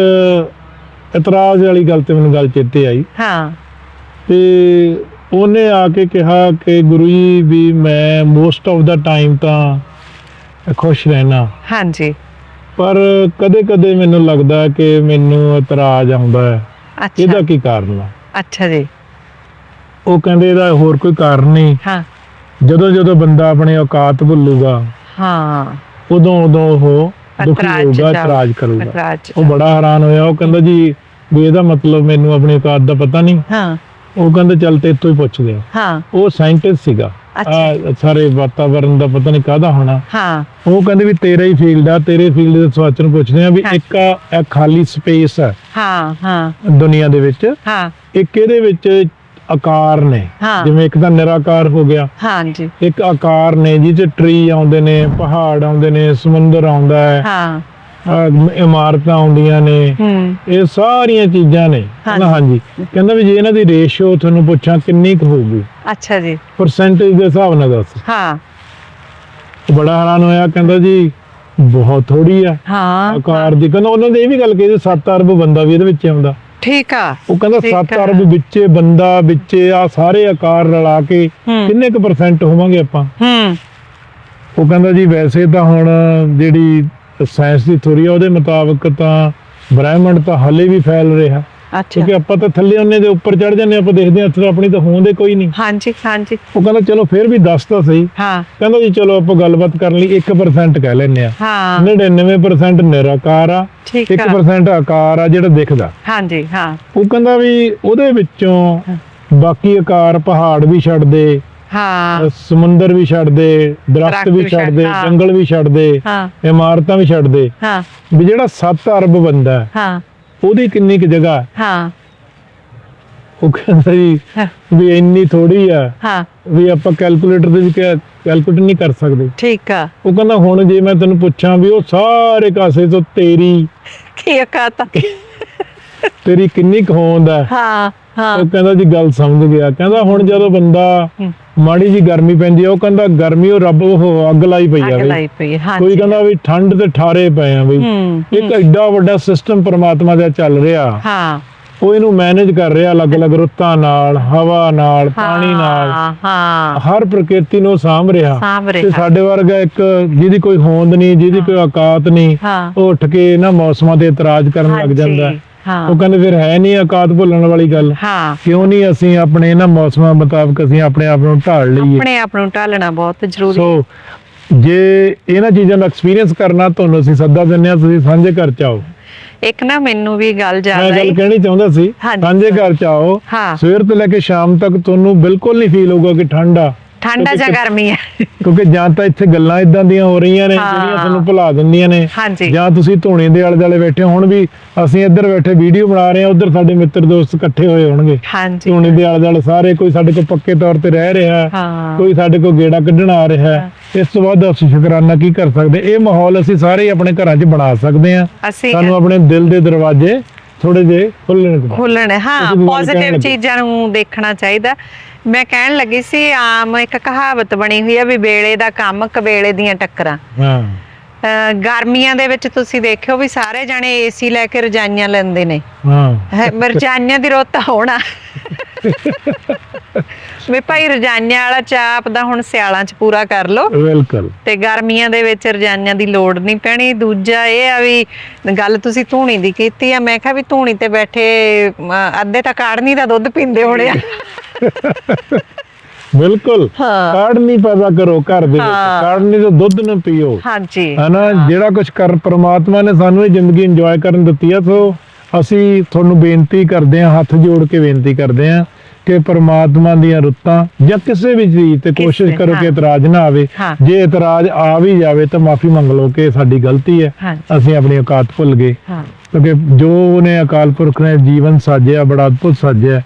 ਇਤਰਾਜ਼ ਵਾਲੀ ਗੱਲ ਤੇ ਮੈਨੂੰ ਗੱਲ ਚੇਤੇ ਆਈ। ਹਾਂ। ਤੇ ਉਹਨੇ ਆ ਕੇ ਕਿਹਾ ਕਿ ਗੁਰੂ ਜੀ ਵੀ ਮੈਂ ਮੋਸਟ ਆਫ ਦਾ ਟਾਈਮ ਤਾਂ ਖੁਸ਼ ਰਹਿਣਾ। ਹਾਂਜੀ। ਪਰ ਕਦੇ-ਕਦੇ ਮੈਨੂੰ ਲੱਗਦਾ ਕਿ ਮੈਨੂੰ ਇਤਰਾਜ਼ ਆਉਂਦਾ ਹੈ। ਅੱਛਾ। ਇਹਦਾ ਕੀ ਕਾਰਨ ਆ? ਅੱਛਾ ਜੀ। ਉਹ ਕਹਿੰਦੇ ਇਹਦਾ ਹੋਰ ਕੋਈ ਕਾਰਨ ਨਹੀਂ। ਹਾਂ। ਜਦੋਂ ਜਦੋਂ ਬੰਦਾ ਆਪਣੇ ਔਕਾਤ ਭੁੱਲੂਗਾ ਹਾਂ। ਉਦੋਂ ਉਦੋਂ ਉਹ ਦੁਖੀ ਇਤਰਾਜ਼ ਹੋਊਗਾ ਚ ਇਤਰਾਜ਼ ਕਰੂਗਾ। ਉਹ ਬੜਾ ਹੈਰਾਨ ਹੋਇਆ। ਉਹ ਕਹਿੰਦਾ ਜੀ ਵੀ ਇਹਦਾ ਮਤਲਬ ਮੈਨੂੰ ਆਪਣੀ ਔਕਾਤ ਦਾ ਪਤਾ ਨਹੀਂ। ਹਾਂ। ਉਹ ਕਹਿੰਦੇ ਚੱਲ ਤੇ ਇੱਥੋਂ ਹੀ ਪੁੱਛਦੇ ਆ। ਹਾਂ। ਉਹ ਸਾਇੰਟਿਸਟ ਸੀਗਾ। ਆਹ ਸਾਰੇ ਵਾਤਾਵਰਣ ਦਾ ਪਤਾ ਨਹੀਂ ਕਾਹਦਾ ਹੋਣਾ। ਹਾਂ। ਉਹ ਕਹਿੰਦੇ ਵੀ ਤੇਰਾ ਹੀ ਫੀਲਡ ਆ ਤੇਰੇ ਫੀਲਡ ਦੇ ਸਵਾਚ ਨੂੰ ਪੁੱਛਦੇ ਆ ਵੀ। ਇੱਕ ਆ ਇਹ ਖਾਲੀ ਸਪੇਸ ਹੈ ਹਾਂ ਹਾਂ। ਦੁਨੀਆ ਦੇ ਵਿੱਚ। ਹਾਂ। ਇੱਕ ਇਹਦੇ ਵਿੱਚ ਆਕਾਰ ਨੇ। ਜਿਵੇਂ ਇੱਕ ਤਾਂ ਨਿਰਾਕਾਰ ਹੋ ਗਿਆ। ਹਾਂਜੀ। ਇੱਕ ਆਕਾਰ ਨੇ ਜਿਹਦੇ ਟਰੀ ਆਉਂਦੇ ਨੇ ਪਹਾੜ ਆਉਂਦੇ ਨੇ ਸਮੁੰਦਰ ਆਉਂਦਾ ਹੈ। ਹਾਂ। ਇਮਾਰਤਾਂ ਆਉਂਦੀਆਂ ਨੇ। ਇਹ ਸਾਰੀਆਂ ਚੀਜ਼ਾਂ ਨੇ। ਕਹਿੰਦਾ ਹਾਂਜੀ। ਕਹਿੰਦਾ ਵੀ ਜੇ ਇਹਨਾਂ ਦੀ ਰੇਸ਼ੋ ਤੁਹਾਨੂੰ ਪੁੱਛਾਂ ਕਿੰਨੀ ਕੁ ਹੋਊਗੀ। ਅੱਛਾ ਜੀ। ਪਰਸੈਂਟੇਜ ਦੇ ਹਿਸਾਬ ਨਾਲ ਦੱਸ। ਹਾਂ। ਬੜਾ ਹੈਰਾਨ ਹੋਇਆ ਕਹਿੰਦਾ ਜੀ ਬਹੁਤ ਥੋੜੀ ਆ। ਹਾਂ। ਆਕਾਰ ਦੀ। ਕਹਿੰਦਾ ਉਹਨਾਂ ਨੇ ਇਹ ਵੀ ਗੱਲ ਕਹੀ 7 ਅਰਬ ਬੰਦਾ ਵੀ ਇਹਦੇ ਵਿੱਚ ਆਉਂਦਾ। ਠੀਕ ਆ। ਉਹ ਕਹਿੰਦਾ ਠੀਕ 7 ਆ। ਅਰਬ ਵਿੱਚੇ ਬੰਦਾ ਵਿੱਚੇ ਆ ਸਾਰੇ ਆਕਾਰ ਰਲਾ ਕੇ। ਕਿੰਨੇ ਕੁ ਪਰਸੈਂਟ ਹੋਵਾਂਗੇ ਆਪਾਂ? ਹੂੰ। ਉਹ ਕਹਿੰਦਾ ਜੀ ਵੈਸੇ ਤਾਂ ਹੁਣ ਜਿਹੜੀ ਸਾਇੰਸ ਦੀ ਥਿਉਰੀ ਆ ਉਹਦੇ ਮੁਤਾਬਕ ਤਾਂ ਬ੍ਰਹਿਮੰਡ ਤਾਂ ਹਲੇ ਵੀ ਫੈਲ ਰਿਹਾ। ਅੱਛਾ। ਕਿਉਂਕਿ ਆਪਾਂ ਤਾਂ ਥੱਲੇ ਉਹਨੇ ਦੇ ਉੱਪਰ ਚੜ ਜਾਂਦੇ ਆਪਾਂ ਦੇਖਦੇ ਹਾਂ ਇੱਥੇ ਆਪਣੀ ਤਾਂ ਹੋਂਦੇ ਕੋਈ ਨਹੀਂ। ਹਾਂਜੀ ਹਾਂਜੀ। ਉਹ ਕਹਿੰਦਾ ਚਲੋ ਫਿਰ ਵੀ ਦੱਸ ਤਾਂ ਸਹੀ। ਹਾਂ। ਕਹਿੰਦਾ ਜੀ ਚਲੋ ਆਪਾਂ ਗੱਲਬਾਤ ਕਰਨ ਲਈ 1% ਕਹਿ ਲੈਂਦੇ ਆ ਹਾਂ। 99% ਨਿਰਾਕਾਰ ਆ ਠੀਕ ਆ। 1% ਆਕਾਰ ਆ ਜਿਹੜਾ ਦਿਖਦਾ। ਹਾਂਜੀ ਹਾਂ। ਉਹ ਕਹਿੰਦਾ ਵੀ ਉਹਦੇ ਵਿੱਚੋਂ ਬਾਕੀ ਆਕਾਰ ਪਹਾੜ ਵੀ ਛੱਡ ਦੇ ਹਾਂ। ਸਮੁੰਦਰ ਵੀ ਛੱਡ ਦੇ ਦਰਖਤ ਵੀ ਵੀ ਛੱਡ ਦੇ। ਜੰਗਲ ਵੀ ਛੱਡ ਦੇ ਹਾਂ। ਇਮਾਰਤਾਂ ਵੀ ਛੱਡ ਦੇ। ਹਾਂ। ਵੀ ਜਿਹੜਾ 7 ਅਰਬ ਬੰਦਾ ਹੈ, ਹਾਂ। ਉਹਦੀ ਕਿੰਨੀ ਕੁ ਜਗ੍ਹਾ ਹੈ? ਹਾਂ। ਉਹ ਕਹਿੰਦਾ ਜੀ। ਵੀ ਇੰਨੀ ਥੋੜੀ ਆ। ਹਾਂ। ਵੀ ਆਪਾਂ ਕੈਲਕੂਲੇਟਰ ਦੇ ਵਿੱਚ ਕੈਲਕੂਲੇਟ ਨਹੀਂ ਕਰ ਸਕਦੇ। ਠੀਕ ਆ। ਉਹ ਕਹਿੰਦਾ ਹੁਣ ਜੇ ਮੈਂ ਤੈਨੂੰ ਪੁੱਛਾਂ ਵੀ ਉਹ ਸਾਰੇ ਕਾਸੇ ਤੋਂ ਤੇਰੀ ਕੀ ਕਹਤਾ ਤੇਰੀ ਕਿੰਨੀ ਕੁ ਹੋਂਦ ਹੈ ਹਾਂ ਹਾਂ। ਉਹ ਕਹਿੰਦਾ ਜੀ ਗੱਲ ਸਮਝ ਗਿਆ। ਕਹਿੰਦਾ ਹੁਣ ਜਦੋਂ ਬੰਦਾ। ਮਾੜੀ ਜੀ ਗਰਮੀ ਪੈਂਦੀ ਆ ਉਹ ਕਹਿੰਦਾ ਗਰਮੀ ਉਹ ਰੱਬ ਉਹ ਅੱਗ ਲਾਈ ਪਈ ਆ ਅੱਗ ਬਈ। ਲਾਈ ਪਈ ਹਾਂ ਕੋਈ ਕਹਿੰਦਾ ਵੀ ਠੰਡ ਤੇ ਠਾਰੇ ਪਏ ਆ ਹੂੰ ਇੱਕ ਐਡਾ ਵੱਡਾ ਸਿਸਟਮ ਪ੍ਰਮਾਤਮਾ ਦਾ ਚੱਲ ਰਿਹਾ। ਹਾਂ। ਉਹ ਇਹਨੂੰ ਮੈਨੇਜ ਕਰ ਰਿਹਾ ਅਲੱਗ-ਅਲੱਗ ਰੁੱਤਾਂ ਨਾਲ ਹਵਾ ਨਾਲ ਪਾਣੀ ਨਾਲ। ਹਾਂ। ਹਰ ਪ੍ਰਕਿਰਤੀ ਨੂੰ ਸਾਂਭ ਰਿਹਾ। ਤੇ ਸਾਡੇ ਵਰਗਾ ਇੱਕ ਜਿਹਦੀ ਕੋਈ ਹੋਂਦ ਨਹੀਂ ਜਿਹਦੀ ਕੋਈ ਔਕਾਤ ਨਹੀਂ ਉਹ ਉੱਠ ਕੇ ਇਹਨਾਂ ਮੌਸਮਾਂ ਤੇ ਇਤਰਾਜ਼ ਕਰਨ ਲੱਗ ਜਾਂਦਾ। ਹੈ। ਹਾਂ। ਉਹ ਕਹਿੰਦੇ ਫਿਰ ਹੈ ਨਹੀਂ ਔਕਾਤ ਭੁੱਲਣ ਵਾਲੀ ਗੱਲ। ਹਾਂ। ਕਿਉਂ ਨਹੀਂ ਅਸੀਂ ਆਪਣੇ ਇਹਨਾਂ ਮੌਸਮਾਂ ਮੁਤਾਬਕ ਅਸੀਂ ਆਪਣੇ ਆਪ ਨੂੰ ਢਾਲ ਲਈਏ? ਆਪਣੇ ਆਪ ਨੂੰ ਢਾਲਣਾ ਬਹੁਤ ਜ਼ਰੂਰੀ। ਸੋ ਜੇ ਇਹਨਾਂ ਚੀਜ਼ਾਂ ਦਾ ਐਕਸਪੀਰੀਅੰਸ ਕਰਨਾ ਤੁਹਾਨੂੰ ਅਸੀਂ ਸੱਦਾ ਦਿੰਦੇ ਹਾਂ ਤੁਸੀਂ ਸਾਂਝੇ ਘਰ ਚ ਆਓ। ਇੱਕ ਨਾ ਮੈਨੂੰ ਵੀ ਗੱਲ ਮੈਂ ਜ਼ਿਆਦਾ ਗੱਲ ਕਹਿਣੀ ਚਾਹੁੰਦਾ ਸੀ। ਸਾਂਝੇ ਘਰ ਚ ਆਓ। ਸਵੇਰ ਤੋਂ ਲੈ ਕੇ ਸ਼ਾਮ ਤੱਕ ਤੁਹਾਨੂੰ ਬਿਲਕੁਲ ਨਹੀਂ ਫੀਲ ਹੋਊਗਾ ਕਿ ਠੰਡਾ ਠੰਡਾ ਜਾਂ ਗਰਮੀ ਹੈ ਕਿਉਂਕਿ ਜਾਂ ਤਾਂ ਇੱਥੇ ਗੱਲਾਂ ਇਦਾਂ ਦੀਆਂ ਹੋ ਰਹੀਆਂ ਨੇ। ਜਿਹੜੀਆਂ ਤੁਹਾਨੂੰ ਭੁਲਾ ਦਿੰਦੀਆਂ ਨੇ। ਜਾਂ ਤੁਸੀਂ ਧੂਣੀ ਦੇ ਆਲੇ ਦੁਆਲੇ ਬੈਠੇ ਹੁਣ ਵੀ ਅਸੀਂ ਇੱਧਰ ਬੈਠੇ ਵੀਡੀਓ ਬਣਾ ਰਹੇ ਹਾਂ ਉਧਰ ਸਾਡੇ ਮਿੱਤਰ ਦੋਸਤ ਇਕੱਠੇ ਹੋਏ ਹੋਣਗੇ। ਧੂਣੀ ਦੇ ਆਲੇ ਦੁਆਲੇ ਸਾਰੇ ਕੋਈ ਸਾਡੇ ਕੋਲ ਪੱਕੇ ਤੌਰ ਤੇ ਰਹਿ ਰਿਹਾ ਕੋਈ ਸਾਡੇ ਕੋਲ ਗੇੜਾ ਕੱਢਣ ਆ ਰਿਹਾ। ਹੈ। ਇਸ ਤੋਂ ਬਾਅਦ ਅਸੀਂ ਸ਼ੁਕਰਾਨਾ ਕੀ ਕਰ ਸਕਦੇ? ਇਹ ਮਾਹੌਲ ਅਸੀਂ ਸਾਰੇ ਆਪਣੇ ਘਰਾਂ 'ਚ ਬਣਾ ਸਕਦੇ ਹਾਂ। ਅਸੀਂ ਸਾਨੂੰ ਆਪਣੇ ਦਿਲ ਦੇ ਦਰਵਾਜ਼ੇ ਥੋੜੇ ਜਿਹੇ ਖੁੱਲਣੇ ਖੁੱਲਣ ਹਾਂ ਪੋਜ਼ਿਟਿਵ। ਚੀਜ਼ਾਂ ਨੂੰ ਦੇਖਣਾ ਚਾਹੀਦਾ। ਮੈਂ ਕਹਿਣ ਲੱਗੀ ਸੀ ਆਮ ਇੱਕ ਕਹਾਵਤ ਬਣੀ ਹੋਈ ਆ ਵੀ ਵੇਲੇ ਦਾ ਕੰਮ ਕਵੇਲੇ ਦੀਆਂ ਟੱਕਰਾਂ। ਹਾਂ। ਅਹ ਗਰਮੀਆਂ ਦੇ ਵਿੱਚ ਤੁਸੀਂ ਦੇਖਿਓ ਵੀ ਸਾਰੇ ਜਣੇ ਏਸੀ ਲੈ ਕੇ ਰਜਾਈਆਂ ਲੈਂਦੇ ਨੇ। ਹਾਂ। ਹੈ, ਰਜਾਈਆਂ ਦੀ ਰੁੱਤ ਹੋਣਾ। ਵੀ ਭਾਈ ਰਜਾਈਆਂ ਵਾਲਾ ਚਾਪ ਦਾ ਹੁਣ ਸਿਆਲਾਂ 'ਚ ਪੂਰਾ ਕਰ ਲਓ। ਵੈਲਕਮ ਤੇ ਗਰਮੀਆਂ ਦੇ ਵਿੱਚ ਰਜਾਈਆਂ ਦੀ ਲੋੜ ਨਹੀਂ ਪੈਣੀ। ਦੂਜਾ ਇਹ ਆ ਵੀ ਗੱਲ ਤੁਸੀਂ ਧੂਣੀ ਦੀ ਕੀਤੀ ਆ ਮੈਂ ਕਿਹਾ ਵੀ ਧੂਣੀ ਤੇ ਬੈਠੇ ਅਮ, ਅੱਧੇ ਤਾਂ ਕਾੜਨੀ ਦਾ ਦੁੱਧ ਪੀਂਦੇ ਹੋਣੇ ਆ। ਬਿਲਕੁਲ। ਹਾਂ। ਕਾੜਨੀ ਪੈਦਾ ਕਰੋ ਘਰ ਦੇ ਵਿੱਚ। ਹਾਂ। ਕਾੜਨੀ ਤੋਂ ਦੁੱਧ ਨਾ ਪੀਓ। ਹਾਂਜੀ। ਹਨਾ ਜਿਹੜਾ ਕੁਝ ਕਰ ਪ੍ਰਮਾਤਮਾ ਨੇ ਸਾਨੂੰ ਇਹ ਜ਼ਿੰਦਗੀ ਇੰਜੋਏ ਕਰਨ ਦਿੱਤੀ ਆ ਸੋ ਅਸੀਂ ਤੁਹਾਨੂੰ ਬੇਨਤੀ ਕਰਦੇ ਹਾਂ ਹੱਥ ਜੋੜ ਕੇ ਬੇਨਤੀ ਕਰਦੇ ਹਾਂ ਕਿ ਪ੍ਰਮਾਤਮਾ ਦੀਆਂ ਰੁੱਤਾਂ ਜਾਂ ਕਿਸੇ ਵੀ ਚੀਜ਼ ਤੇ ਕੋਸ਼ਿਸ਼ ਕਿਸੇ, ਕਰੋ ਕਿ ਹਾਂ। ਇਤਰਾਜ਼ ਨਾ ਆਵੇ। ਹਾਂ। ਜੇ ਇਤਰਾਜ਼ ਆ ਵੀ ਜਾਵੇ ਤਾਂ ਮਾਫੀ ਮੰਗ ਲਓ ਕਿ ਸਾਡੀ ਗਲਤੀ ਹੈ। ਹਾਂਜੀ। ਅਸੀਂ ਆਪਣੀ ਔਕਾਤ ਭੁੱਲ ਗਏ। ਹਾਂ। ਕਿਉਂਕਿ ਜੋ ਉਹਨੇ ਅਕਾਲ ਪੁਰਖ ਨੇ ਜੀਵਨ ਸਾਜਿਆ ਬੜਾ ਅਦਭੁਤ ਸਾਜਿਆ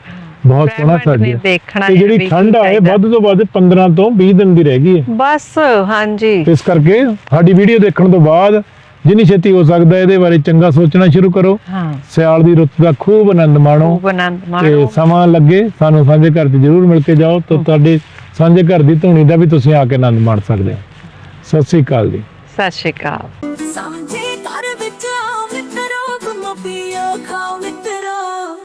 ਬਹੁਤ ਸੋਹਣਾ ਬ੍ਰਹਿਮੰਡ ਨੇ ਸਾਜਿਆ ਦੇਖਣਾ ਤੇ ਹੈ ਜਿਹੜੀ ਠੰਡ ਆਏ ਚਾਹੀਦਾ। ਵੱਧ ਤੋਂ ਵੱਧ 15 ਤੋਂ 20 ਦਿਨ ਦੀ ਰਹਿ ਗਈ ਹੈ। ਬਸ ਹਾਂਜੀ। ਇਸ ਕਰਕੇ ਸਾਡੀ ਵੀਡੀਓ ਦੇਖਣ ਤੋਂ ਬਾਅਦ ਜਿੰਨੀ ਛੇਤੀ ਹੋ ਸਕਦਾ ਇਹਦੇ ਬਾਰੇ ਚੰਗਾ ਸੋਚਣਾ ਸ਼ੁਰੂ ਕਰੋ। ਹਾਂ। ਸਿਆਲ ਦੀ ਰੁੱਤ ਦਾ ਖੂਬ ਆਨੰਦ ਮਾਣੋ। ਖੂਬ ਆਨੰਦ ਤੇ ਮਾਣੋ। ਸਮਾਂ ਲੱਗੇ ਸਾਨੂੰ ਸਾਂਝੇ ਘਰ ਤੇ ਜਰੂਰ ਮਿਲ ਕੇ ਜਾਓ ਤਾਂ ਤੁਹਾਡੇ ਸਾਂਝੇ ਘਰ ਦੀ ਧੂਣੀ ਦਾ ਵੀ ਤੁਸੀਂ ਆ ਕੇ ਆਨੰਦ ਮਾਣ ਸਕਦੇ ਹੋ। ਸਤਿ ਸ੍ਰੀ ਅਕਾਲ ਜੀ। ਸਤਿ ਸ਼੍ਰੀ ਅਕਾਲ। ਸਮਝ